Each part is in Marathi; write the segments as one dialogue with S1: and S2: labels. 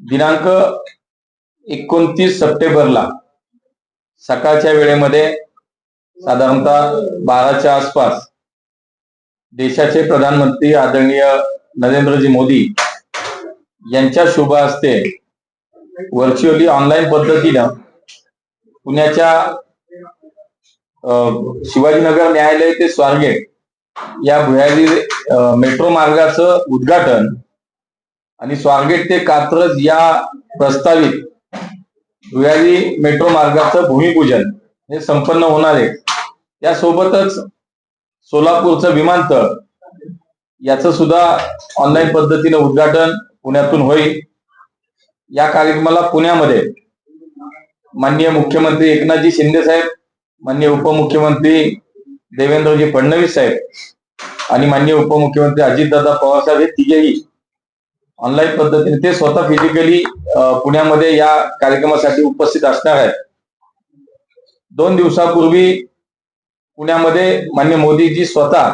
S1: दिनांक एकोणतीस सप्टेंबरला सकाळच्या वेळेमध्ये साधारणतः बाराच्या आसपास देशाचे प्रधानमंत्री आदरणीय नरेंद्रजी मोदी यांच्या शुभ हस्ते व्हर्च्युअली ऑनलाईन पद्धतीनं पुण्याच्या अं, शिवाजीनगर न्यायालय ते स्वारगेट या भुयारी मेट्रो मार्गाचं उद्घाटन आणि स्वारगेट ते कात्रज या प्रस्तावित भुयारी मेट्रो मार्गाचं भूमिपूजन हे संपन्न होणार आहे. त्यासोबतच सोलापूरचं विमानतळ याचं सुद्धा ऑनलाईन पद्धतीने उद्घाटन पुण्यातून होईल. या कार्यक्रमाला पुण्यामध्ये माननीय मुख्यमंत्री एकनाथजी शिंदे साहेब माननीय उपमुख्यमंत्री देवेंद्रजी फडणवीस साहेब आणि माननीय उपमुख्यमंत्री अजितदादा पवार साहेब हे तिघेही ऑनलाईन पद्धतीने ते स्वतः फिजिकली पुण्यामध्ये या कार्यक्रमासाठी उपस्थित असणार आहेत. दोन दिवसापूर्वी पुण्यामध्ये मान्य मोदीजी स्वतः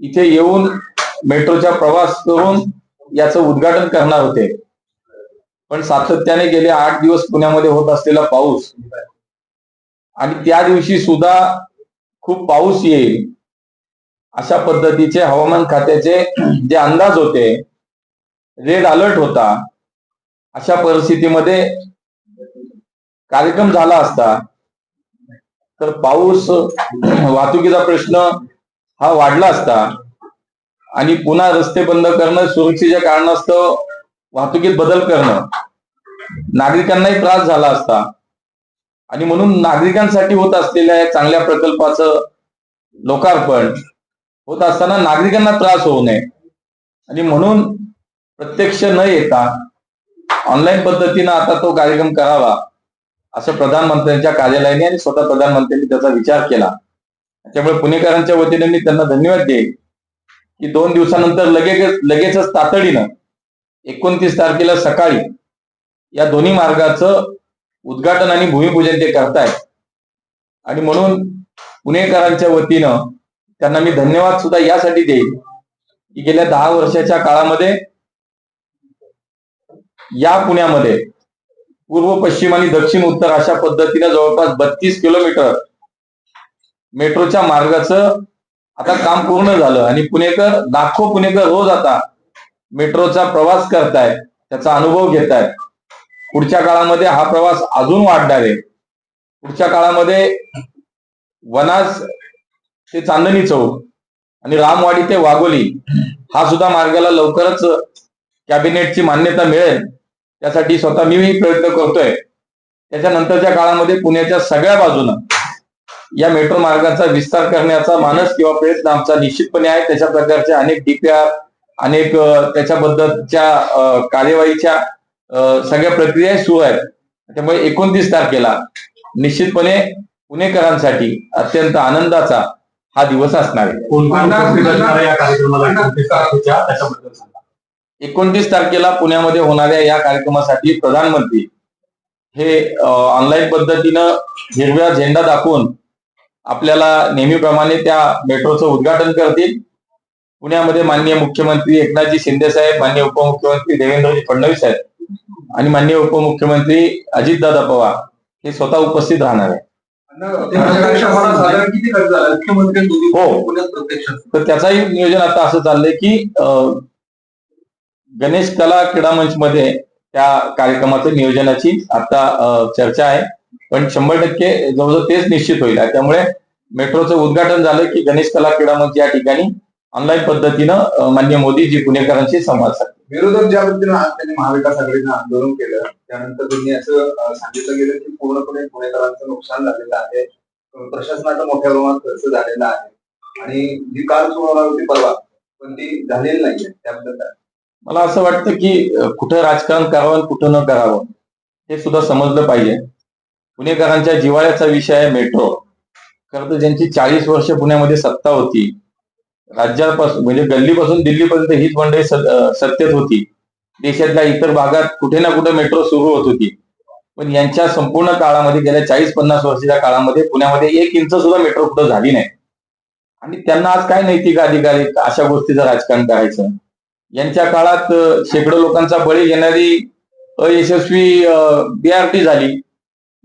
S1: इथे येऊन मेट्रोचा प्रवास करून याचं उद्घाटन करणार होते. पण सातत्याने गेले आठ दिवस पुण्यामध्ये होत असलेला पाऊस. आणि त्या दिवशी सुद्धा खूप पाऊस येईल. अशा पद्धतीचे हवामान खात्याचे जे अंदाज होते रेड अलर्ट होता. अशा परिस्थितीमध्ये कार्यक्रम झाला असता तर पाऊस वाहतुकीचा प्रश्न हा वाढला असता आणि पुन्हा रस्ते बंद करणं सुरक्षेच्या कारणास्तव वाहतुकीत बदल करणं नागरिकांनाही त्रास झाला असता. आणि म्हणून नागरिकांसाठी होत असलेल्या या चांगल्या प्रकल्पाचं लोकार्पण होत असताना नागरिकांना त्रास होऊ नये. आणि म्हणून प्रत्यक्ष न येता ऑनलाईन पद्धतीनं आता तो कार्यक्रम करावा असं प्रधानमंत्र्यांच्या कार्यालयाने आणि स्वतः प्रधानमंत्र्यांनी त्याचा विचार केला. त्यामुळे पुणेकरांच्या वतीने मी त्यांना धन्यवाद देईल की दोन दिवसानंतर लगेच लगेचच तातडीनं एकोणतीस तारखेला सकाळी या दोन्ही मार्गाचं उद्घाटन आणि भूमिपूजन ते करतायत. आणि म्हणून पुणेकरांच्या वतीनं त्यांना मी धन्यवाद सुद्धा यासाठी देईन की गेल्या दहा वर्षाच्या काळामध्ये या पुण्यामध्ये पूर्व पश्चिम आणि दक्षिण उत्तर अशा पद्धतीने जवळपास बत्तीस किलोमीटर मेट्रोच्या मार्गाचं आता काम पूर्ण झालं. आणि पुणेकर लाखो पुणेकर रोज आता मेट्रोचा प्रवास करतायत त्याचा अनुभव घेतायत. पुढच्या काळामध्ये हा प्रवास अजून वाढणार आहे. पुढच्या काळामध्ये वनाज ते चांदणी चौक आणि रामवाडी ते वाघोली हा सुद्धा मार्गाला लवकरच कॅबिनेटची मान्यता मिळेल. त्यासाठी स्वतः मीही प्रयत्न करतोय. त्याच्यानंतरच्या काळामध्ये पुण्याच्या सगळ्या बाजूनं या मेट्रो मार्गाचा विस्तार करण्याचा मानस किंवा प्रयत्न आमचा निश्चितपणे आहे. त्याच्या प्रकारच्या अनेक डीपीआर अनेक त्याच्याबद्दलच्या कार्यवाहीच्या सगळ्या प्रक्रिया सुरू आहेत. त्यामुळे एकोणतीस तारखेला निश्चितपणे पुणेकरांसाठी अत्यंत आनंदाचा हा दिवस असणार आहे.
S2: एकोणतीस
S1: तारखेला पुण्यामध्ये होणाऱ्या या कार्यक्रमासाठी प्रधानमंत्री हे ऑनलाईन पद्धतीनं हिरव्या झेंडा दाखवून आपल्याला नेहमीप्रमाणे त्या मेट्रोचं उद्घाटन करतील. पुण्यामध्ये माननीय मुख्यमंत्री एकनाथजी शिंदे साहेब माननीय उपमुख्यमंत्री देवेंद्रजी फडणवीस साहेब आणि माननीय उपमुख्यमंत्री अजितदादा पवार हे स्वतः उपस्थित राहणार आहे हो. तर त्याचाही नियोजन आता असं चाललंय की गणेश कला क्रीडा मंच मध्ये त्या कार्यक्रमाचं नियोजनाची आता चर्चा आहे. पण शंभर टक्के जवळजवळ तेच निश्चित होईल. त्यामुळे मेट्रोचं उद्घाटन झालं की गणेश कला क्रीडा मंच या ठिकाणी ऑनलाईन पद्धतीनं अं, माननीय मोदीजी पुणेकरांशी संवाद साधतील.
S2: विरोधक ज्या पद्धतीने आज त्यांनी महाविकास आघाडीनं आंदोलन केलं त्यानंतर त्यांनी असं सांगितलं गेलं की पूर्णपणे पुणेकरांचं नुकसान झालेलं आहे. प्रशासनाचा मोठ्या प्रमाणात खर्च झालेला आहे. आणि जी कार होणार होती परवा पण ती झालेली नाहीये त्याबद्दल काय?
S1: मला असं वाटतं की कुठं राजकारण करावं आणि कुठं न करावं हे सुद्धा समजलं पाहिजे. पुणेकरांच्या जिव्हाळ्याचा विषय आहे मेट्रो. खरं तर ज्यांची चाळीस वर्ष पुण्यामध्ये सत्ता होती राज्यापासून म्हणजे गल्लीपासून दिल्लीपर्यंत हीच मंडळी सत्तेत होती. देशातल्या इतर भागात कुठे ना कुठे मेट्रो सुरू होत होती. पण यांच्या संपूर्ण काळामध्ये गेल्या चाळीस पन्नास वर्षाच्या काळामध्ये पुण्यामध्ये एक इंच सुद्धा मेट्रो कुठं झाली नाही. आणि त्यांना आज काय नैतिक अधिकार अशा गोष्टीचं राजकारण करायचं? यांच्या काळात शेकडो लोकांचा बळी घेणारी अयशस्वी बीआरटी झाली.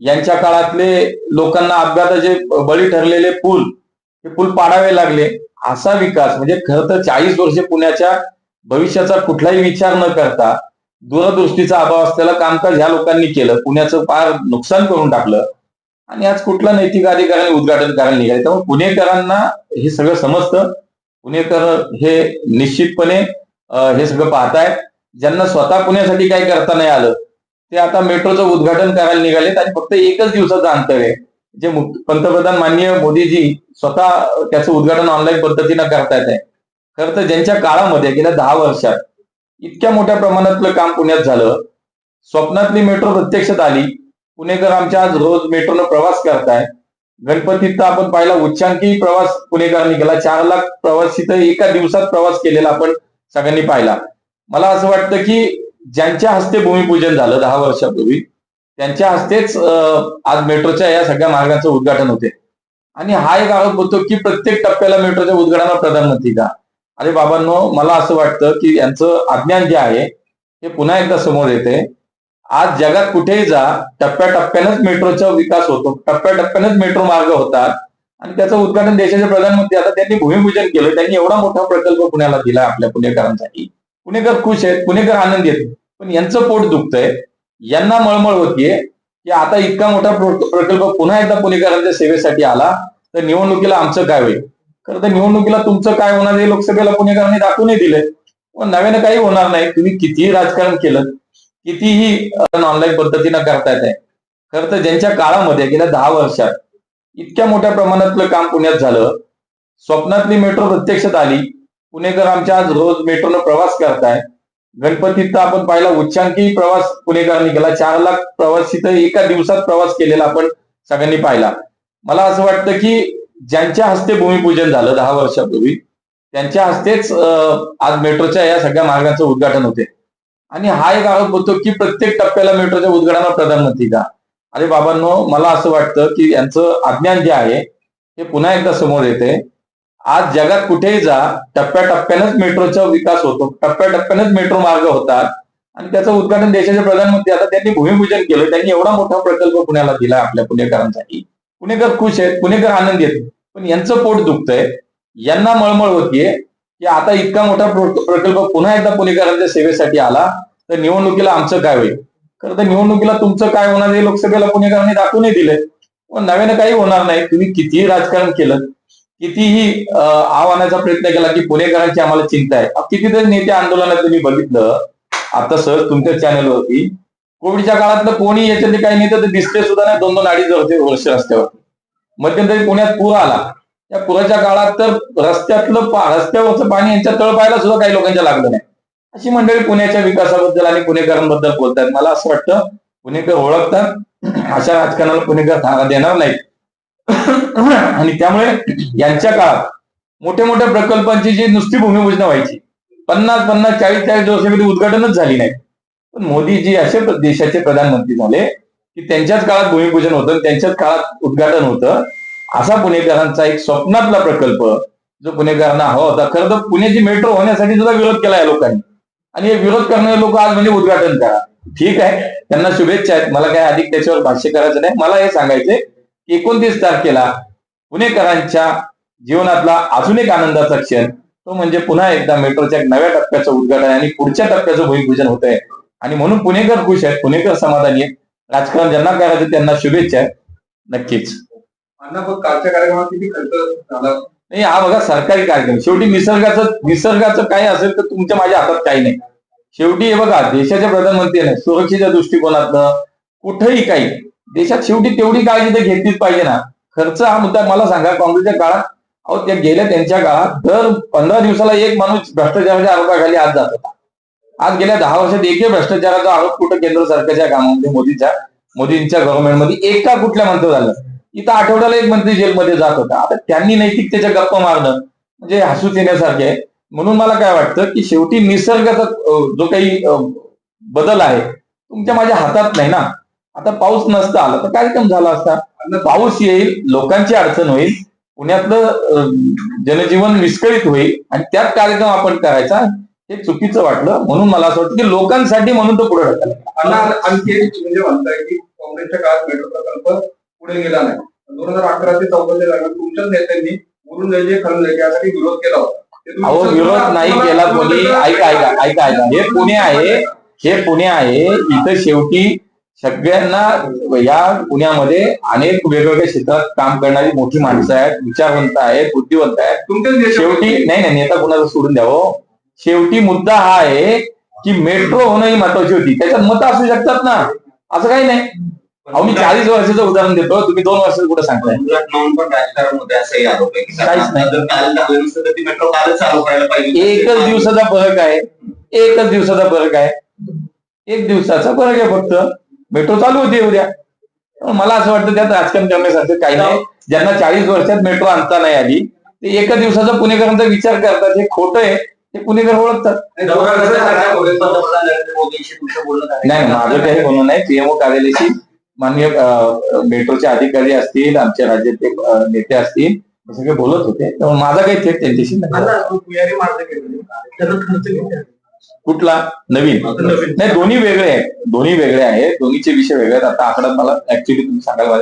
S1: यांच्या काळातले लोकांना अपघाताचे बळी ठरलेले पूल हे पूल पाडावे लागले. असा विकास म्हणजे खर तर चाळीस वर्षे पुण्याच्या भविष्याचा कुठलाही विचार न करता दूरदृष्टीचा अभाव असलेलं कामकाज ह्या लोकांनी केलं पुण्याचं फार नुकसान करून टाकलं आणि आज कुठला नैतिक अधिकाराने उद्घाटन करायला निघाले. त्यामुळे पुणेकरांना हे सगळं समजतं. पुणेकर हे निश्चितपणे हे सगळं पाहतायत. ज्यांना स्वतः पुण्यासाठी काही करता नाही आलं ते आता मेट्रोचं उद्घाटन करायला निघालेत आणि फक्त एकच दिवसाचं अंतर आहे. जे पंतप्रधान माननीय मोदीजी स्वतः त्याचं उद्घाटन ऑनलाईन पद्धतीनं करतायत आहे खरं तर ज्यांच्या काळामध्ये गेल्या दहा वर्षात इतक्या मोठ्या प्रमाणातलं काम पुण्यात झालं. स्वप्नातली मेट्रो प्रत्यक्षात आली. पुणेकर आमच्या आज रोज मेट्रोनं प्रवास करताय. गणपतीत तर आपण पाहिला उच्चांकी प्रवास पुणेकरांनी केला. चार लाख प्रवासी तर एका दिवसात प्रवास केलेला आपण सगळ्यांनी पाहिला. मला असं वाटतं की ज्यांच्या हस्ते भूमिपूजन झालं दहा वर्षापूर्वी त्यांच्या हस्तेच आज मेट्रोच्या या सगळ्या मार्गांचं उद्घाटन होते. आणि हा एक आरोप होतो की प्रत्येक टप्प्याला मेट्रोच्या उद्घाटनाला प्रधानमंत्री का अरे बाबांनो मला असं वाटतं की यांचं अज्ञान जे आहे हे पुन्हा एकदा समोर येते. आज जगात कुठेही जा टप्प्याटप्प्यानेच मेट्रोचा विकास होतो. टप्प्याटप्प्यानेच मेट्रो मार्ग होतात. आणि त्याचं उद्घाटन देशाचे प्रधानमंत्री आता त्यांनी भूमिपूजन केलं त्यांनी एवढा मोठा प्रकल्प पुण्याला दिला आपल्या पुणेकरांसाठी. पुणेकर खुश आहेत पुणेकर आनंदी आहेत. पण यांचं पोट दुखतंय. यांना मळमळ होतीये की आता इतका मोठा प्रकल्प पुन्हा एकदा पुणेकरांच्या सेवेसाठी आला तर निवडणुकीला आमचं काय होईल? खरं तर निवडणुकीला तुमचं काय होणार हे लोकसभेला पुणेकरांनी दाखवूनही दिले पण नव्यानं काही होणार नाही. तुम्ही कितीही राजकारण केलं कितीही ऑनलाईन पद्धतीनं करतायत आहे खरं तर ज्यांच्या काळामध्ये गेल्या दहा वर्षात इतक्या मोठ्या प्रमाणातलं काम पुण्यात झालं स्वप्नातली मेट्रो प्रत्यक्षात आली पुणेकर आमच्या आज रोज मेट्रोनं प्रवास करताय गणपतीत तर आपण पाहिला उच्चांकी प्रवास पुणेकरांनी केला. चार लाख प्रवासी तर एका दिवसात प्रवास केलेला आपण सगळ्यांनी पाहिला. मला असं वाटतं की ज्यांच्या हस्ते भूमिपूजन झालं दहा वर्षापूर्वी त्यांच्या हस्तेच आज मेट्रोच्या या सगळ्या मार्गाचं उद्घाटन होते. आणि हा एक आरोप होतो की प्रत्येक टप्प्याला मेट्रोच्या उद्घाटनाला प्रधानमंत्री का अरे बाबांनो मला असं वाटतं की यांचं अज्ञान जे आहे हे पुन्हा एकदा समोर येते. आज जगात कुठेही जा टप्प्याटप्प्यानेच मेट्रोचा विकास होतो. टप्प्याटप्प्यानेच मेट्रो मार्ग होतात. आणि त्याचं उद्घाटन देशाचे प्रधानमंत्री आता त्यांनी भूमिपूजन केलं त्यांनी एवढा मोठा प्रकल्प पुण्याला दिला आपल्या पुणेकरांसाठी. पुणेकर खुश आहेत पुणेकर आनंदी आहेत. पण यांचं पोट दुखतंय. यांना मळमळ होतीये की आता इतका मोठा प्रकल्प पुन्हा एकदा पुणेकरांच्या सेवेसाठी आला तर निवडणुकीला आमचं काय होईल? खरं तर निवडणुकीला तुमचं काय होणार हे लोकसभेला पुणेकरांनी दाखवूनही दिले पण नव्यानं काही होणार नाही. तुम्ही कितीही राजकारण केलं कितीही आव्हानाचा प्रयत्न केला की पुणेकरांची आम्हाला चिंता आहे. कितीतरी नेते आंदोलनात तुम्ही बघितलं आता सहज तुमच्या चॅनलवरती कोविडच्या काळातलं कोणी याच्यातले काही नेते तर दिसले सुद्धा नाही दोन दोन अडीच होते वर्ष रस्त्यावर. मध्यंतरी पुण्यात पूर आला. त्या पुराच्या काळात तर रस्त्यातलं रस्त्यावरचं पाणी यांच्या तळपायला सुद्धा काही लोकांच्या लागलं नाही. अशी मंडळी पुण्याच्या विकासाबद्दल आणि पुणेकरांबद्दल बोलतात. मला असं वाटतं पुणेकर ओळखतात. अशा राजकारणाला पुणेकर थारा देणार नाहीत. आणि त्यामुळे यांच्या काळात मोठ्या मोठ्या प्रकल्पांची जी नुसती भूमिपूजन व्हायची पन्नास पन्नास चाळीस चाळीस वर्षामध्ये उद्घाटनच झाली नाही. पण मोदीजी असे देशाचे प्रधानमंत्री झाले की त्यांच्याच काळात भूमिपूजन होतं त्यांच्याच काळात उद्घाटन होतं. असा पुणेकरांचा एक स्वप्नातला प्रकल्प जो पुणेकरांना हवा होता. खरं तर पुण्याची मेट्रो होण्यासाठी सुद्धा विरोध केला या लोकांनी. आणि हे विरोध करणारे लोक आज म्हणजे उद्घाटन करा. ठीक आहे. त्यांना शुभेच्छा आहेत. मला काय अधिक त्याच्यावर भाष्य करायचं नाही. मला हे सांगायचंय एकोणतीस तारखेला पुणेकरांच्या जीवनातला अजून एक आनंदाचा क्षण तो म्हणजे पुन्हा एकदा मेट्रोच्या एक नव्या टप्प्याचं उद्घाटन आणि पुढच्या टप्प्याचं भूमिपूजन होत आहे आणि म्हणून पुणेकर खुश आहेत पुणेकर समाधानी आहेत. राजकारण ज्यांना करायचं त्यांना शुभेच्छा आहेत. नक्कीच.
S2: कालच्या कार्यक्रमात किती खर्च झाला?
S1: नाही हा बघा सरकारी कार्यक्रम. शेवटी निसर्गाचं निसर्गाचं काय असेल तर तुमच्या माझ्या हातात काही नाही. शेवटी हे बघा देशाचे प्रधानमंत्री सुरक्षेच्या दृष्टिकोनातनं कुठेही काही देशात शेवटी तेवढी काळजी ते घेतलीच पाहिजे ना. खर्च हा मुद्दा मला सांगा काँग्रेसच्या काळात अहो त्या गेल्या त्यांच्या काळात दर पंधरा दिवसाला एक माणूस भ्रष्टाचाराच्या आरोपाखाली आज जात होता. आज गेल्या दहा वर्षात एकही भ्रष्टाचाराचा आरोप कुठं केंद्र सरकारच्या कामामध्ये मोदीच्या मोदींच्या गव्हर्नमेंटमध्ये एका कुठल्या मंत्र झालं इथं आठवड्याला एक मंत्री जेलमध्ये जात होता. आता त्यांनी नैतिकतेच्या गप्पा मारणं म्हणजे हसूच येण्यासारखे आहे. म्हणून मला काय वाटतं की शेवटी निसर्गाचा जो काही बदल आहे तुमच्या माझ्या हातात नाही ना. आता पाऊस नसता आला तर कार्यक्रम झाला असता. पाऊस येईल लोकांची अडचण होईल पुण्यातलं जनजीवन विस्कळीत होईल आणि त्यात कार्यक्रम आपण करायचा हे चुकीचं वाटलं. म्हणून मला असं वाटतं की लोकांसाठी म्हणून तो पुढे ढकलला.
S2: आणखी एक म्हणजे म्हणताय की काँग्रेसच्या काळात मेट्रो प्रकल्प पुढे गेला नाही. दोन हजार अकरा ते चौदा दरम्यान तुमच्याच नेत्यांनी रेल्वे खरंज यासाठी विरोध केला होता.
S1: अहो विरोध नाही केला कोणी. ऐका ऐका ऐका ऐका. हे पुणे आहे हे पुणे आहे. इथं शेवटी सगळ्यांना या पुण्यामध्ये अनेक वेगवेगळ्या क्षेत्रात काम करणारी मोठी माणसं आहेत विचारवंत आहेत बुद्धिवंत आहेत.
S2: तुमच्याच नेते
S1: शेवटी नाही नाही नेता कुणाला सोडून द्यावं शेवटी मुद्दा हा आहे की मेट्रो होणं ही महत्वाची होती. त्याच्यात मतं असू शकतात ना. असं काही नाही. अहो मी चाळीस वर्षाचं उदाहरण देतो. तुम्ही दोन वर्षाचं कुठं सांगताय. काहीच नाही. एकच दिवसाचा फरक आहे. एकच दिवसाचा फरक आहे. एक दिवसाचा फरक आहे फक्त. मेट्रो चालू होती उद्या. मला असं वाटतं त्यात राजकारण करण्यासारखं काही नाही. ज्यांना चाळीस वर्षात मेट्रो आणता नाही आली ते एका दिवसाचा पुणेकरांचा विचार करतात. हे खोटं आहे. हे पुणेकर ओळखतात.
S2: नाही,
S1: माझं काही म्हणणं नाही. पीएमओ कार्यालयाशी माननीय अं, मेट्रोचे अधिकारी असतील आमच्या राज्यातले अं, नेते असतील सगळे बोलत होते. त्यामुळे माझा काही थेट त्यांच्याशी नाही. कुठला? नवीन. नाही दोन्ही वेगळे आहेत. दोन्ही वेगळे आहेत. दोन्हीचे विषय वेगळे आहेत. आता आकडा मला ऍक्च्युली तुम्ही सांगायला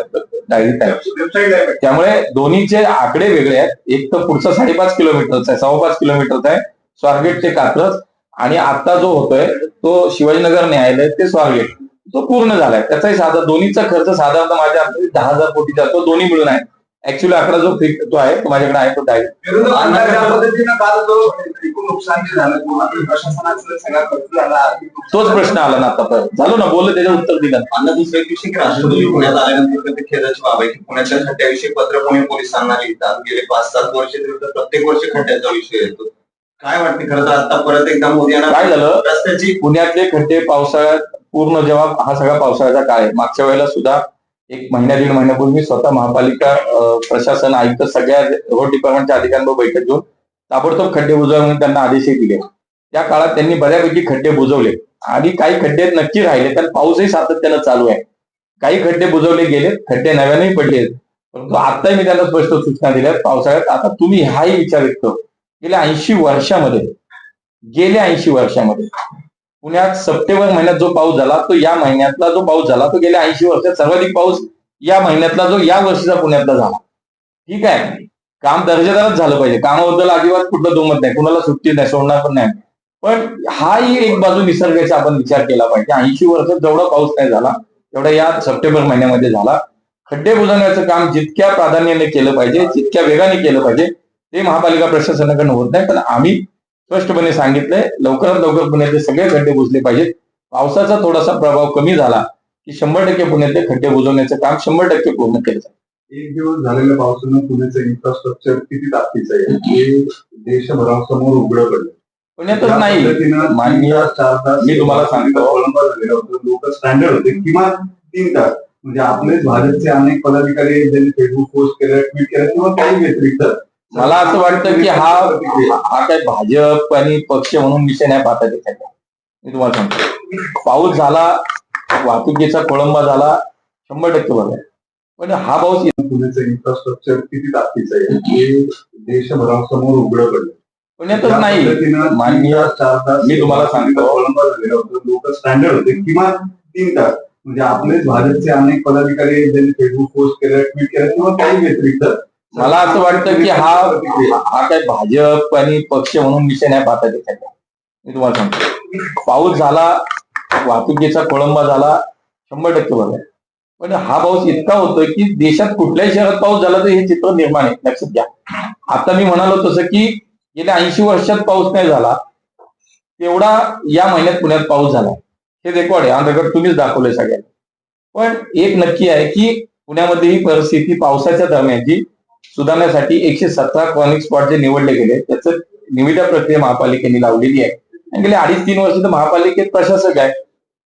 S1: त्यामुळे दोन्हीचे आकडे वेगळे आहेत. एक तर पुढचा साडेपाच किलोमीटरचा आहे सव्वा पाच किलोमीटरचा आहे स्वारगेट ते कात्रज. आणि आता जो होतोय तो शिवाजीनगर न्यायालय ते स्वारगेट. तो पूर्ण झालाय. त्याचाही साधा दोन्हीचा खर्च साधारणतः माझ्या दहा हजार कोटी जातो दोन्ही मिळून आहे. ऍक्च्युली आकडा जो फिक तो आहे तो माझ्याकडे आहे तो डायरेक्ट तोच प्रश्न आला ना आतापर्यंत झालो ना बोललं त्याचं उत्तर दिलं
S3: अन्न दुसऱ्या दिवशी की राष्ट्रपती पुण्यात आल्यानंतर ते खेदाची बाब आहे की पुण्याच्या खड्ड्याविषयी पत्र पुणे पोलिसांना लिहितात. गेले पाच सात वर्ष प्रत्येक वर्षी खड्ड्याचा विषय येतो. काय वाटते खरं तर आता परत एकदा मोदी यांना
S1: काय झालं?
S3: रस्त्याची
S1: पुण्यातले खड्डे पावसाळ्यात पूर्ण जेव्हा हा सगळा पावसाळ्याचा काळ आहे मागच्या वेळेला सुद्धा एक महिन्या दीड महिन्यापूर्वी स्वतः महापालिका प्रशासन आयुक्त सगळ्या रोड डिपार्टमेंटच्या अधिकाऱ्यांवर बैठक घेऊन ताबडतोब खड्डे बुजवा म्हणून त्यांना आदेशही दिले. त्या काळात त्यांनी बऱ्यापैकी खड्डे बुजवले. आणि काही खड्डे नक्की राहिले कारण पाऊसही सातत्यानं चालू आहे. काही खड्डे बुजवले गेले खड्डे नव्यानेही पडले परंतु आताही मी त्यांना स्पष्ट सूचना दिल्या पावसाळ्यात. आता तुम्ही हाही विचार येतो गेल्या ऐंशी वर्षामध्ये गेल्या ऐंशी वर्षामध्ये पुण्यात सप्टेंबर महिन्यात जो पाऊस झाला तो या महिन्यातला जो पाऊस झाला तो गेल्या ऐंशी वर्षात सर्वाधिक पाऊस या महिन्यातला जो या वर्षीचा पुण्यातला झाला. ठीक आहे? काम दर्जेदारच झालं पाहिजे. कामाबद्दल अजिबात कुठलं दुमत नाही. कुणाला सुट्टी नाही सोडणार पण नाही. पण हाही एक बाजू निसर्गाचा आपण विचार केला पाहिजे. ऐंशी वर्षात जेवढा पाऊस नाही झाला तेवढा या सप्टेंबर महिन्यामध्ये झाला. खड्डे बुजवण्याचं काम जितक्या प्राधान्याने केलं पाहिजे जितक्या वेगाने केलं पाहिजे ते महापालिका प्रशासनाकडून होत नाही. पण आम्ही स्पष्टपणे सांगितलंय लवकरात लवकर पुण्यातले सगळे खड्डे बुजले पाहिजेत. पावसाचा थोडासा प्रभाव कमी झाला की शंभर टक्के पुण्यातले खड्डे बुजवण्याचं काम शंभर टक्के पूर्ण केलं जाईल
S2: एक दिवस झालेल्या पावसानं पुण्याचं इन्फ्रास्ट्रक्चर किती ताकदीचं आहे? हे देशभरासमोर उघडं पडलं.
S1: पुण्यातच नाही. माननीय मी तुम्हाला सांगतो.
S2: खोळंबा झालेला होता लोक स्टँडर्ड होते. किमान तीन तास. म्हणजे आपलेच भाजपचे अनेक पदाधिकारी ज्यांनी फेसबुक पोस्ट केलं ट्विट केलं किंवा काही व्यतिरिक्त
S1: मला असं वाटतं की हा हा काय भाजप आणि पक्ष म्हणून विषय नाही पाहता येत. मी तुम्हाला सांगतो. पाऊस झाला वाहतुकीचा खोळंबा झाला शंभर टक्के बरोबर पण हा पाऊस
S2: पुण्याचं इन्फ्रास्ट्रक्चर किती ताकदीचं आहे? हे देशभरासमोर उघडं पडलं.
S1: पुण्यातच
S2: त्या
S1: नाही. माननीय मी तुम्हाला सांगतो.
S2: खोळंबा झालेला होता लोक स्टँडर्ड होते. किमान तीन तास. म्हणजे आपलेच भाजपचे अनेक पदाधिकारी ज्यांनी फेसबुक पोस्ट केलं ट्विट केलं किंवा काही व्यतिरिक्त
S1: मला असं वाटतं की हा हा काय भाजप आणि पक्ष म्हणून विषय नाही पाहता येत मी तुम्हाला सांगतो. पाऊस झाला वाहतुकीचा कोळंबा झाला शंभर टक्के बघा. पण हा पाऊस इतका होतोय की देशात कुठल्याही शहरात पाऊस झाला तर हे चित्र निर्माण आहे. लक्षात घ्या. आता मी म्हणालो तसं की गेल्या ऐंशी वर्षात पाऊस नाही झाला. तेवढा या महिन्यात पुण्यात पाऊस झाला. हे रेकॉर्ड आहे. हा रेकॉर्ड तुम्हीच दाखवलंय सगळ्यांना. पण एक नक्की आहे की पुण्यामध्ये ही परिस्थिती पावसाच्या दरम्यानची सुधारण्यासाठी एकशे सतरा क्रॉनिक स्पॉट जे निवडले गेले त्याचं निविदा प्रक्रिया महापालिकेने लावलेली आहे. आणि गेले अडीच तीन वर्ष तर महापालिकेत प्रशासक आहे.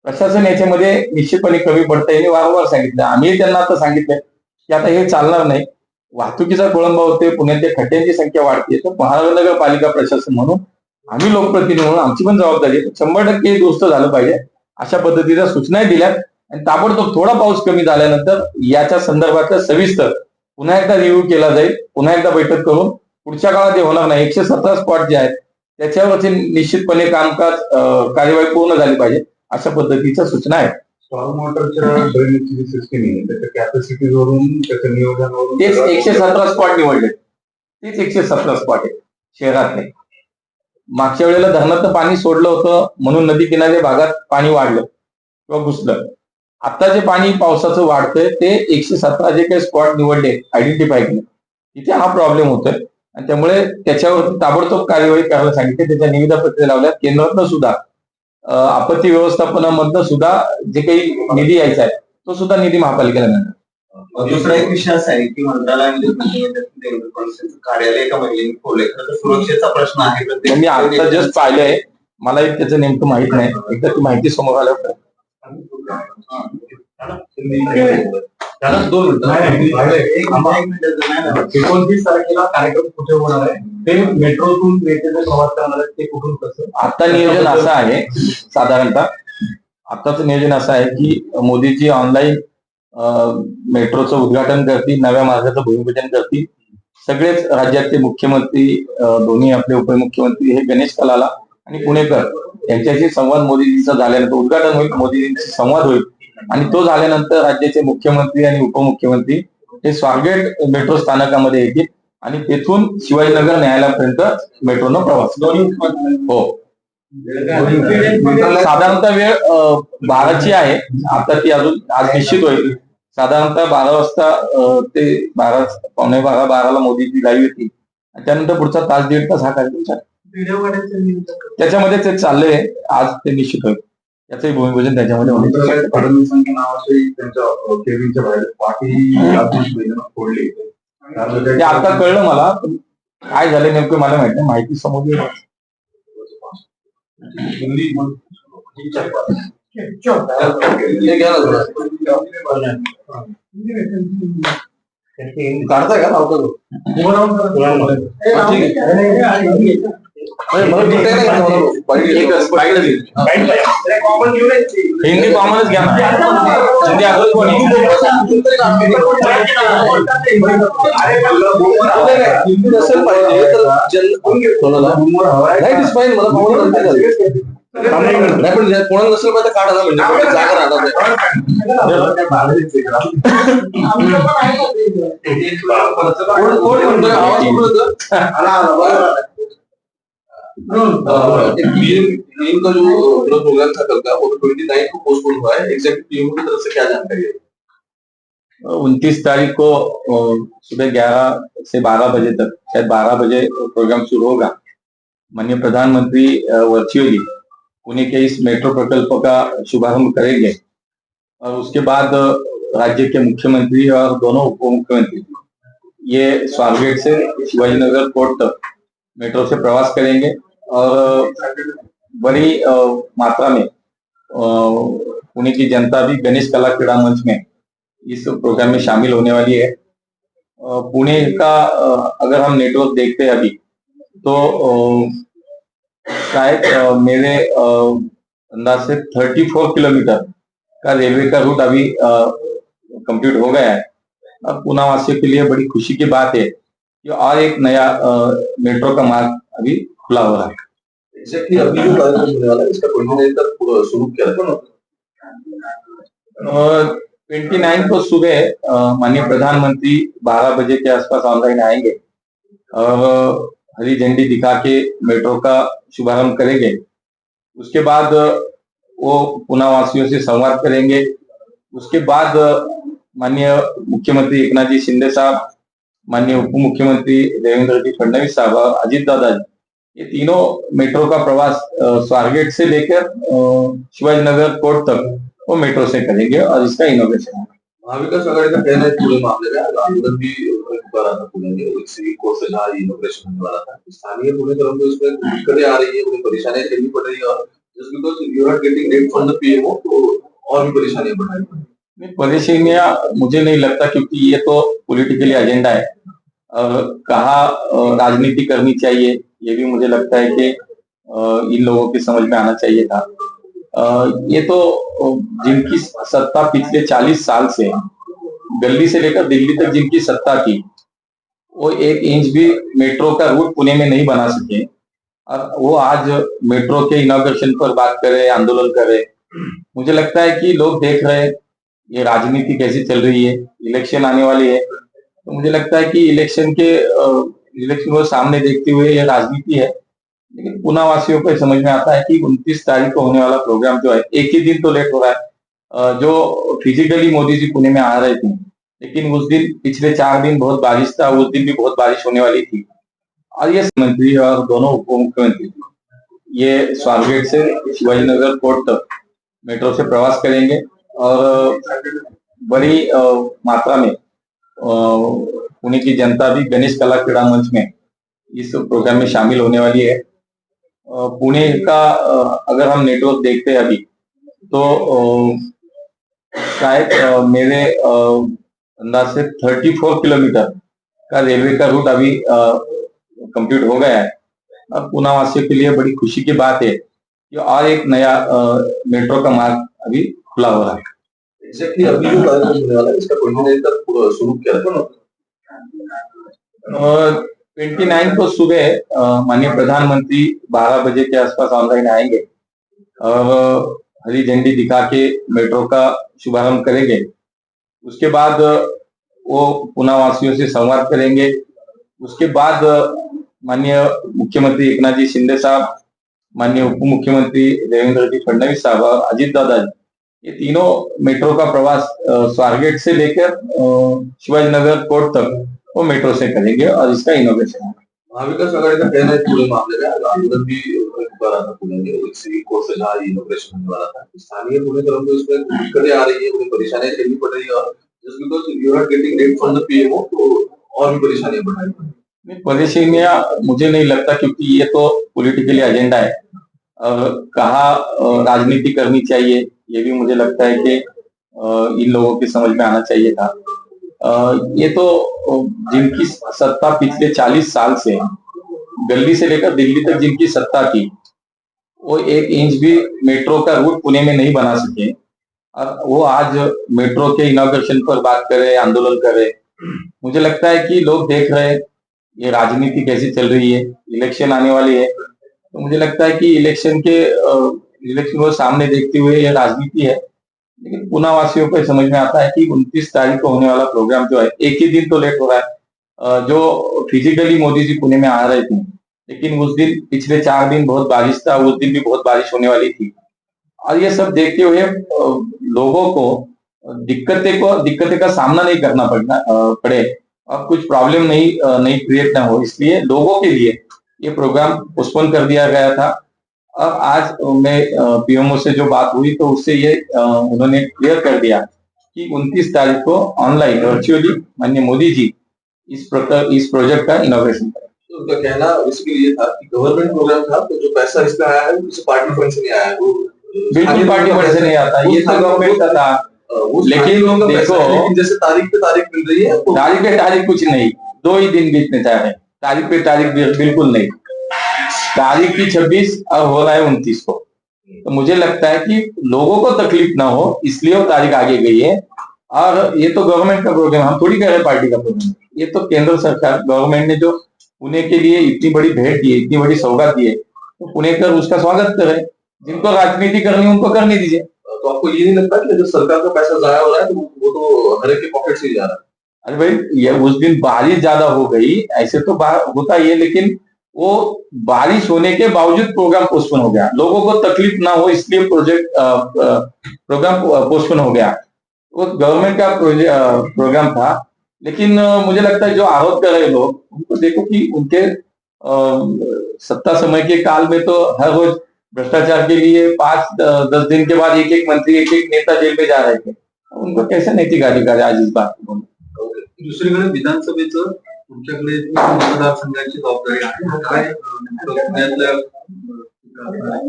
S1: प्रशासन याच्यामध्ये निश्चितपणे कमी पडतं यांनी वारंवार सांगितलं. आम्ही त्यांना आता सांगितलं की आता हे चालणार नाही. वाहतुकीचा खोळंबा होते पुण्यातल्या खड्ड्यांची संख्या वाढते तर महानगरपालिका प्रशासन म्हणून आम्ही लोकप्रतिनिधी म्हणून आमची पण जबाबदारी आहे. शंभर टक्के दुरुस्त झालं पाहिजे. अशा पद्धतीच्या सूचनाही दिल्यात. आणि ताबडतोब थोडा पाऊस कमी झाल्यानंतर याच्या संदर्भातल्या सविस्तर पुन्हा एकदा रिव्ह्यू केला जाईल. पुन्हा एकदा बैठक करून. पुढच्या काळात हे होणार नाही. एकशे सतरा स्पॉट जे आहेत त्याच्यावरती निश्चितपणे कामकाज कार्यवाही पूर्ण झाली पाहिजे अशा पद्धतीच्या सूचना आहेत.
S2: ड्रेनेजची सिस्टीम आहे? त्याच्या कॅपॅसिटीवरून त्याच्या नियोजनावरून?
S1: तेच एकशे सतरा स्पॉट निवडले. तेच एकशे सतरा स्पॉट आहे. शहरातले. मागच्या वेळेला धरणातलं पाणी सोडलं होतं म्हणून नदी किनारे भागात पाणी वाढलं किंवा घुसलं. आता जे पाणी पावसाचं वाढतंय ते एकशे सतरा जे काही स्पॉट निवडले आयडेंटिफाय केले तिथे हा प्रॉब्लेम होतोय. आणि त्यामुळे त्याच्यावर ताबडतोब कार्यवाही करायला सांगितली. त्याच्या निविदा प्रक्रिया लावल्या केंद्रातनं सुद्धा आपत्ती व्यवस्थापनामधनं सुद्धा जे काही निधी यायचा आहे तो सुद्धा निधी महापालिकेला मिळणार.
S3: दुसरा एक विषय असा आहे की मंत्रालयामध्ये यांचं कार्यालय खरं तर सुरक्षेचा प्रश्न आहे
S1: मी आता जस्ट पाहिलंय. मलाही त्याचं नेमकं माहीत नाही. एकदा ती माहिती समोर आल्यावर
S2: त्याला दोन एकोणतीस तारखेला कार्यक्रम कुठे होणार आहे ते मेट्रोतून जे प्रवास करणार आहेत ते कुठून कसं
S1: आता नियोजन असं आहे साधारणतः. आताच नियोजन असं आहे की मोदीजी ऑनलाईन मेट्रोचं उद्घाटन करतील नव्या मार्गाचं भूमिपूजन करतील. सगळेच राज्याचे मुख्यमंत्री दोन्ही आपले उपमुख्यमंत्री हे गणेश कलाला आणि पुणेकर यांच्याशी संवाद मोदीजींचा झाल्यानंतर उद्घाटन होईल मोदीजींशी संवाद होईल. आणि तो झाल्यानंतर राज्याचे मुख्यमंत्री आणि उपमुख्यमंत्री हे स्वारगेट मेट्रो स्थानकामध्ये येतील आणि तेथून शिवाजीनगर न्यायालयापर्यंत मेट्रोनं प्रवास. हो. साधारणतः वेळ बाराची आहे. आता ती अजून आज निश्चित होईल. साधारणतः बारा वाजता ते बारा पावणे बारा बाराला मोदीची लाईव्ह येतील. त्यानंतर पुढचा तास दीड तास हा कार्यक्रम. त्याच्यामध्ये ते चाललंय आज ते निश्चित होईल. याचंही भूमिपूजन त्याच्यामध्ये आहे.
S2: फडणवीसांच्या त्यांच्या बाहेर फोडली. त्यामुळे
S1: ते आता कळलं मला काय झालं नेमकं मला माहिती नाही. माहिती समोर येईल.
S2: काढताय का? लावता.
S1: हिंदी कॉमनच घ्या ना. हिंदी कोणी?
S2: हिंदी नसेल पाहिजे तर? नाही, पण कोणाला नसेल पाहिजे काढा ना म्हणजे. मला जागा नाही. कोण- कोण म्हणतोय? आवाज? है एग्जैक्ट पीएम की तरफ़ से क्या जानकारी है?
S1: उनतीस तारीख को सुबह ग्यारह से बारह बजे तक, शायद बारह बजे प्रोग्राम शुरू होगा। माननीय प्रधानमंत्री वर्चुअली पुणे के इस मेट्रो प्रकल्प का शुभारंभ करेंगे। और उसके बाद राज्य के मुख्यमंत्री और दोनों उप मुख्यमंत्री ये स्वारगेट से शिवाजीनगर कोर्ट तक मेट्रो से प्रवास करेंगे। और बड़ी मात्रा में पुणे की जनता भी गणेश कला क्रीड़ा मंच में इस प्रोग्राम में शामिल होने वाली है। पुणे का अगर हम नेटवर्क देखते हैं अभी तो शायद मेरे अंदाज से 34 किलोमीटर का रेलवे का रूट अभी कंप्लीट हो गया है। अब पुणे वासियों के लिए बड़ी खुशी की बात है कि और एक नया मेट्रो का मार्ग अभी खुला हो रहा है
S2: एग्जैक्टली अभी जो कार्यक्रम होने वाला है इसका ट्वेंटी नाइन तक शुरू किया था
S1: ट्वेंटी नाइन को सुबह माननीय प्रधानमंत्री बारह बजे के आसपास ऑनलाइन आएँगे। और हरी झंडी दिखा के मेट्रो का शुभारंभ करेंगे। उसके बाद वो पुना वासियों से संवाद करेंगे। उसके बाद माननीय मुख्यमंत्री एकनाथ जी शिंदे साहब माननीय उप मुख्यमंत्री देवेंद्र जी फडणवीस साहब और अजीत दादा जी। ये तीनों मेट्रो का प्रवास स्वारगेट से लेकर अ, शिवाजीनगर कोर्ट तक वो मेट्रो से करेंगे और इसका इनोवेशन होगा।
S2: महाविकास आघाड़ी का कहना है पूरे मामले में आंदोलन भी एक बार आता पुणे में एक सिविल कोर्ट से जहाँ इनोग्रेशन होने वाला था। स्थानीय पुणे तरफ़ तो इसमें दिक्कतें आ रही है उन्हें परेशानियाँ झेलनी पड़ रही है और just because you are getting rate from the PMO तो और भी परेशानियाँ बढ़ रही हैं।
S1: नहीं, परेशानियाँ मुझे नहीं लगता क्योंकि ये तो पॉलिटिकली एजेंडा है। कहा राजनीति करनी चाहिए? ये भी मुझे लगता है कि इन लोगों की समझ में आना चाहिए था। ये तो जिनकी सत्ता पिछले 40 साल से, गली से लेकर दिल्ली तक जिनकी सत्ता थी, वो एक इंच भी मेट्रो का रूट पुणे में नहीं बना सके। और वो आज मेट्रो के इनॉग्रेशन पर बात करे, आंदोलन करे, मुझे लगता है कि लोग देख रहे हैं, ये राजनीति कैसी चल रही है, इलेक्शन आने वाली है। तो मुझे लगता है कि इलेक्शन के इलेक्शन को सामने देखते हुए ये राजनीति है, लेकिन पुना वासियों को समझ में आता है कि उनतीस तारीख को होने वाला प्रोग्राम जो है, एक ही दिन तो लेट हो रहा है जो फिजिकली मोदी जी पुणे में आ रहे थे, लेकिन उस दिन पिछले चार दिन बहुत बारिश था, उस दिन भी बहुत बारिश होने वाली थी। और ये मंत्री और दोनों उप मुख्यमंत्री ये स्वारगेट से शिवाजी नगर कोर्ट तक मेट्रो से प्रवास करेंगे और बड़ी मात्रा में पुणे की जनता भी गणेश कला क्रीड़ा मंच में इस प्रोग्राम में शामिल होने वाली है। पुणे का अगर हम नेटवर्क देखते हैं अभी तो शायद मेरे अंदाज से 34 किलोमीटर का रेलवे का रूट अभी कंप्लीट हो गया है। अब वासियों के लिए बड़ी खुशी की बात है कि और एक नया मेट्रो का मार्ग अभी खुला हो रहा है।
S4: एग्जैक्टली अभी जो होने वाला है, इसका शुरू किया था
S1: ट्वेंटी नाइन को सुबह माननीय प्रधानमंत्री 12 बजे के आसपास ऑनलाइन आएँगे। और हरी झंडी दिखा के मेट्रो का शुभारंभ करेंगे। उसके बाद वो पुना वासियों से संवाद करेंगे। उसके बाद माननीय मुख्यमंत्री एकनाथ जी शिंदे साहब माननीय उप मुख्यमंत्री देवेंद्र जी फडणवीस साहब और अजित दादा जी ये तीनों मेट्रो का प्रवास स्वारगेट से लेकर अ, शिवाजीनगर कोर्ट तक। वो मेट्रो से करेंगे और इसका इनोवेशन होगा।
S4: महाविकास आघाड़ी का कहना है पूरे मामले में आंदोलन भी था पुणे में एक सिविल कोर्ट से जहाँ इनोग्रेशन होने वाला था। स्थानीय पुणे तरफ़ को इसमें दिक्कतें आ रही है उन्हें परेशानियाँ झेलनी पड़ रही है और just because you are getting rate from the PMO तो और भी परेशानियाँ बढ़ रही हैं।
S1: नहीं, परेशानियाँ मुझे नहीं लगता क्योंकि ये तो पॉलिटिकली एजेंडा है। कहा राजनीति करनी चाहिए ये भी मुझे लगता है कि इन लोगों की समझ में आना चाहिए था। ये तो जिनकी सत्ता पिछले 40 साल से दिल्ली से लेकर दिल्ली तक जिनकी सत्ता थी, वो एक इंच भी मेट्रो का रूट पुणे में नहीं बना सके। और वो आज मेट्रो के इनॉग्रेशन पर बात करे, आंदोलन करे, मुझे लगता है कि लोग देख रहे ये राजनीति कैसी चल रही है, इलेक्शन आने वाली है तो मुझे लगता है कि इलेक्शन के इलेक्शन को सामने देखते हुए ये राजनीति है। लेकिन पुना वासियों को समझ में आता है कि उनतीस तारीख को होने वाला प्रोग्राम जो है, एक ही दिन तो लेट हो रहा है। जो फिजिकली मोदी जी पुणे में आ रहे थे, लेकिन उस दिन पिछले चार दिन बहुत बारिश था, उस दिन भी बहुत बारिश होने वाली थी। और ये सब देखते हुए लोगों को दिक्कतें को, दिक्कतें का सामना नहीं करना पड़ना पड़े। और कुछ प्रॉब्लम नहीं नहीं क्रिएट ना हो। इसलिए लोगों के लिए ये प्रोग्राम पोस्टपोन कर दिया गया था। और आज मैं पीएमओ से जो बात हुई तो उससे ये उन्होंने क्लियर कर दिया कि 29 तारीख को ऑनलाइन वर्चुअली माननीय मोदी जी इस प्रकार इस प्रोजेक्ट का इनोवेशन करें।
S4: तो उनका कहना बेसिकली ये था कि गवर्नमेंट प्रोग्राम था तो जो पैसा इसमें आया है वो पार्टी फंड से नहीं आया है। वो
S1: बिल्कुल पार्टी फंड से नहीं आता ये तो गवर्नमेंट का था। लेकिन देखो-
S4: जैसे तारीख पे तारीख मिल रही है तो
S1: तारीख पे तारीख कुछ नहीं दो ही दिन बीतने जा रहे हैं। तारीख पे तारीख बिल्कुल नहीं। तारीख की 26 और हो रहा है उनतीस को। तो मुझे लगता है कि लोगों को तकलीफ़ ना हो इसलिए वो तारीख आगे गई है। और ये तो गवर्नमेंट का प्रोग्राम हम थोड़ी कह रहे हैं पार्टी का प्रोग्राम ये तो केंद्र सरकार गवर्नमेंट ने जो पुणे के लिए इतनी बड़ी भेंट दी है इतनी बड़ी सौगात दी है तो पुणे कर उसका स्वागत करे जिनको राजनीति करनी है, उनको करने दीजिए।
S4: तो आपको ये नहीं लगता कि जो सरकार का पैसा जाया हो रहा है तो वो तो हर एक के पॉकेट से ही जा रहा है?
S1: अरे भाई ये उस दिन बारिश ज़्यादा हो गई ऐसे तो होता ही है लेकिन वो बारिश होने के बावजूद प्रोग्राम पोस्टपोन हो गया। लोगों को तकलीफ़ ना हो, इसलिए प्रोजेक्ट प्रोग्राम पोस्टपोन हो गया। वो गवर्नमेंट का प्रोग्राम था, लेकिन मुझे लगता है जो आरोप कर रहे लोग, उनको देखो कि उनके सत्ता समय के काल में तो हर रोज भ्रष्टाचार के लिए पाँच दस दिन के बाद एक एक मंत्री एक एक नेता जेल में जा रहे थे। उनको कैसे नैतिक अधिकार आज इस बात को?
S5: दुसरीकडे विधानसभेचं तुमच्याकडे मतदारसंघाची जबाबदारी आहे. काय पुण्यातल्या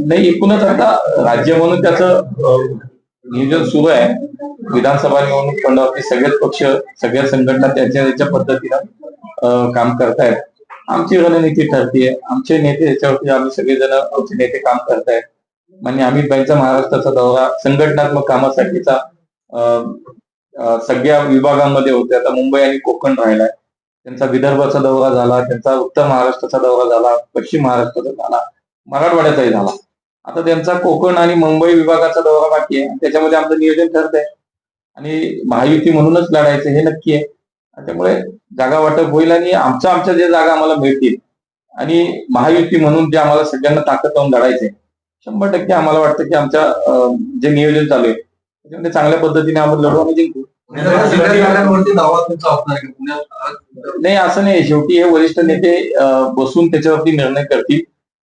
S1: नाही एकूणच आता राज्य म्हणून त्याचं नियोजन सुरू आहे. विधानसभा निवडणूक फंडावरती सगळेच पक्ष सगळ्या संघटना त्यांच्या त्यांच्या पद्धतीनं काम करतायत. आमची रणनीती ठरतीये. आमचे नेते याच्यावरती आम्ही सगळेजण आमचे नेते काम करतायत. म्हणजे अमित भाईंचा महाराष्ट्राचा दौरा संघटनात्मक कामासाठीचा सगळ्या विभागांमध्ये होते आता मुंबई आणि कोकण राहिलाय. त्यांचा विदर्भाचा दौरा झाला त्यांचा उत्तर महाराष्ट्राचा दौरा झाला पश्चिम महाराष्ट्राचा झाला मराठवाड्याचाही झाला. आता त्यांचा कोकण आणि मुंबई विभागाचा दौरा बाकी आहे. त्याच्यामध्ये आमचं नियोजन ठरत आहे. आणि महायुती म्हणूनच लढायचं हे नक्की आहे. त्यामुळे जागा वाटप होईल आणि आमच्या आमच्या जे जागा आम्हाला मिळतील. आणि महायुती म्हणून जे आम्हाला सगळ्यांना ताकद लावून लढायचे शंभर टक्के आम्हाला वाटतं की आमच्या जे नियोजन चालू आहे त्याच्यामध्ये चांगल्या पद्धतीने आम्ही लढू आणि जिंकू.
S5: दावा तुमचा असणार
S1: नाही असं नाही. शेवटी हे वरिष्ठ नेते बसून त्याच्यावरती निर्णय करतील.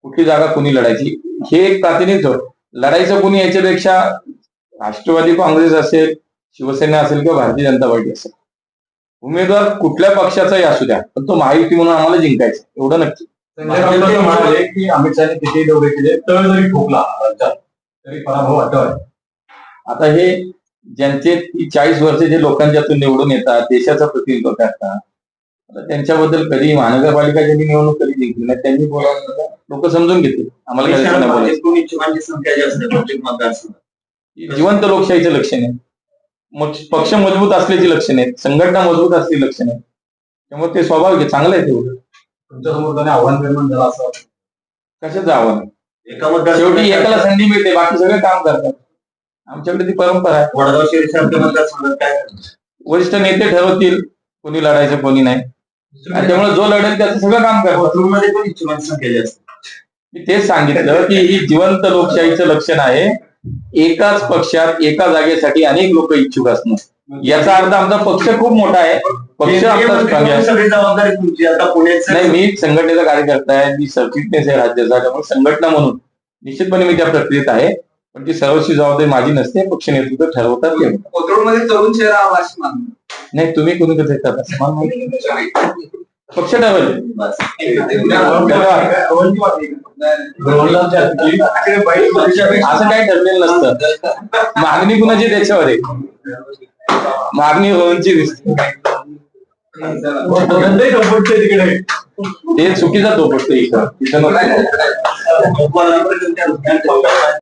S1: कुठली जागा कोणी लढायची? हे एक प्रातिनिधिक लढायचं कोणी याच्यापेक्षा राष्ट्रवादी काँग्रेस असेल शिवसेना असेल किंवा भारतीय जनता पार्टी असेल. उमेदवार कुठल्या पक्षाचाही असू द्या. पण तो महायुती म्हणून आम्हाला जिंकायचं एवढं नक्की.
S6: म्हणाले की अमित शहाने किती दौरे केले तळ जरी ठोकला राज्यात तरी पराभव वाटत
S1: आता हे ज्यांचे चाळीस वर्ष जे लोकांच्यातून निवडून येतात देशाचं प्रतिनिधित्व करतात. आता त्यांच्याबद्दल कधी महानगरपालिका ज्यांनी निवडणूक कधी जिंकली नाही त्यांनी बोलावलं लोक समजून घेतील. आम्हाला ही जिवंत लोकशाहीचं लक्षण आहे. मग पक्ष मजबूत असल्याची लक्षण आहेत. संघटना मजबूत असलेली लक्षण आहे त्यामुळे ते स्वाभाविक आहे चांगलं आहे तेवढं.
S6: तुमच्यासमोर त्याने आव्हान निर्माण झालं असं
S1: कशाचं आव्हान?
S3: एका मतदार
S1: शेवटी एकाला संधी मिळते बाकी सगळे काम करतात. आमच्याकडे ती परंपरा आहे.
S3: वडगाव मतदारसंघात काय?
S1: वरिष्ठ नेते ठरवतील कोणी लढायचं कोणी नाही. आणि त्यामुळे जो लढेल त्याचं सगळं काम करतात
S3: कोथरूडमध्ये पण इच्छुकांची संख्या जास्त आहे.
S1: मी तेच सांगितलं की ही जिवंत लोकशाहीचं लक्षण आहे. एकाच पक्षात एका जागेसाठी अनेक लोक इच्छुक असणं याचा अर्थ आमचा पक्ष खूप मोठा आहे. पक्ष नाही मी संघटनेचा कार्यकर्ता आहे. मी सरचिटणीस आहे राज्याचा. त्यामुळे संघटना म्हणून निश्चितपणे मी त्या प्रक्रियेत आहे. पण ती सर्वस्वी जबाबदारी माझी नसते पक्ष नेतृत्व ठरवतात ते
S2: कोथरूडमध्ये तरुण चेहरा हवा अशी मागणी
S1: नाही तुम्ही कोणी कसं येतात असं मला माहिती नाही. पक्ष ठरवेल. असं काही ठरलेलं नसतं मागणी कुणाची त्याच्यावर आहे मागणी रोहनची दिसते
S6: तिकडे
S1: ते चुकीचा तो फक्त इथं इथं नको.